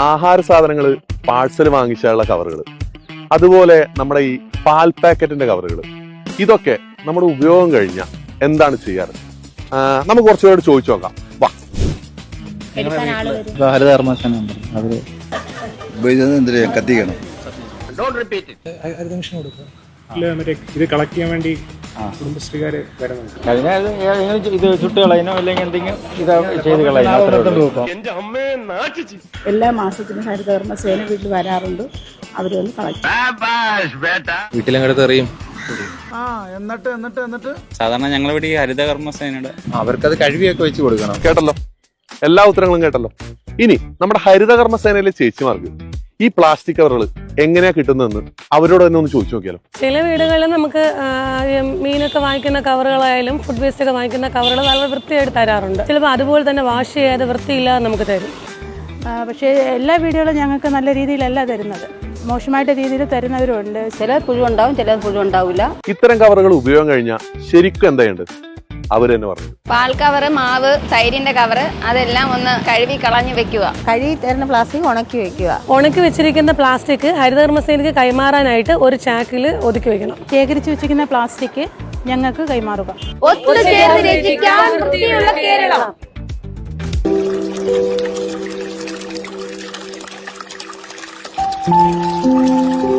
ആഹാര സാധനങ്ങൾ പാഴ്സൽ വാങ്ങിച്ചാലുള്ള കവറുകൾ അതുപോലെ നമ്മുടെ ഈ പാൽ പാക്കറ്റിന്റെ കവറുകൾ ഇതൊക്കെ നമ്മുടെ ഉപയോഗം കഴിഞ്ഞ എന്താണ് ചെയ്യാറ്? നമുക്ക് കുറച്ചുകൂടെ ചോദിച്ചു നോക്കാം. വാ. കത്തിക്കണം. ഇത് കളക്ട് ചെയ്യാൻ വേണ്ടി കുടുംബശ്രീകാര് വരുന്നുണ്ട് അതിനെ അത് ഏതെങ്കിലും ഇത് ചുട്ടുകളയനോ അല്ലെങ്കിൽ എന്തെങ്കിലും ഇത് ചെയ്ത് കളയനോ. എല്ലാ മാസത്തിനും ഹരിതകർമ്മ സേന വീട്ടിൽ വരാറുണ്ട്. അവർ വന്ന് കളക്ട് വീട്ടിലങ്ങോട്ട് എറിയും? ആ എന്നിട്ട് എന്നിട്ട് എന്നിട്ട്. സാധാരണ ഞങ്ങളിവിടെ ഈ ഹരിതകർമ്മസേനയുടെ അവർക്കത് കഴുകിയൊക്കെ വെച്ച് കൊടുക്കണം. കേട്ടല്ലോ. എല്ലാ ഉത്തരങ്ങളും കേട്ടല്ലോ. ഇനി നമ്മുടെ ഹരിതകർമ്മ സേനയിലെ ചേച്ചിമാർക്ക് ഈ പ്ലാസ്റ്റിക് കവറുകൾ എങ്ങനെയാ കിട്ടുന്നതെന്ന് അവരോട് തന്നെ ഒന്ന് ചോദിച്ചു നോക്കിയാലോ? ചില വീടുകളിൽ നമുക്ക് മീനൊക്കെ വാങ്ങിക്കുന്ന കവറുകളായാലും ഫുഡ് വേസ്റ്റ് ഒക്കെ വാങ്ങിക്കുന്ന കവറുകൾ വളരെ വൃത്തിയായിട്ട് തരാറുണ്ട്. ചിലപ്പോൾ അതുപോലെ തന്നെ വാഷ് ചെയ്യാതെ വൃത്തിയില്ലാതെ നമുക്ക് തരും. പക്ഷേ എല്ലാ വീടുകളും ഞങ്ങൾക്ക് നല്ല രീതിയിലല്ല തരുന്നത്. മോശമായിട്ട് രീതിയിൽ തരുന്നവരുണ്ട്. ചില പുഴുണ്ടാവും ചില പുഴു ഉണ്ടാവില്ല ഇത്തരം കവറുകൾ ഉപയോഗം കഴിഞ്ഞാൽ ശരിക്കും എന്താ ചെയ്യേണ്ടത്? അവർ തന്നെ പറഞ്ഞു പാൽ കവറ് മാവ് തൈരിന്റെ കവറ് അതെല്ലാം ഒന്ന് കഴുകി കളഞ്ഞു വെക്കുക. കഴുകി തരുന്ന പ്ലാസ്റ്റിക് ഉണക്കി വെക്കുക. ഉണക്കി വെച്ചിരിക്കുന്ന പ്ലാസ്റ്റിക് ഹരിതകർമ്മസേനയ്ക്ക് കൈമാറാനായിട്ട് ഒരു ചാക്കിൽ ഒതുക്കി വെക്കണം. ശേഖരിച്ചു വെച്ചിരിക്കുന്ന പ്ലാസ്റ്റിക് ഞങ്ങൾക്ക് കൈമാറുക. ഒത്തുചേർന്ന് രചിക്കാൻ വൃത്തിയുള്ള കേരളം. ആ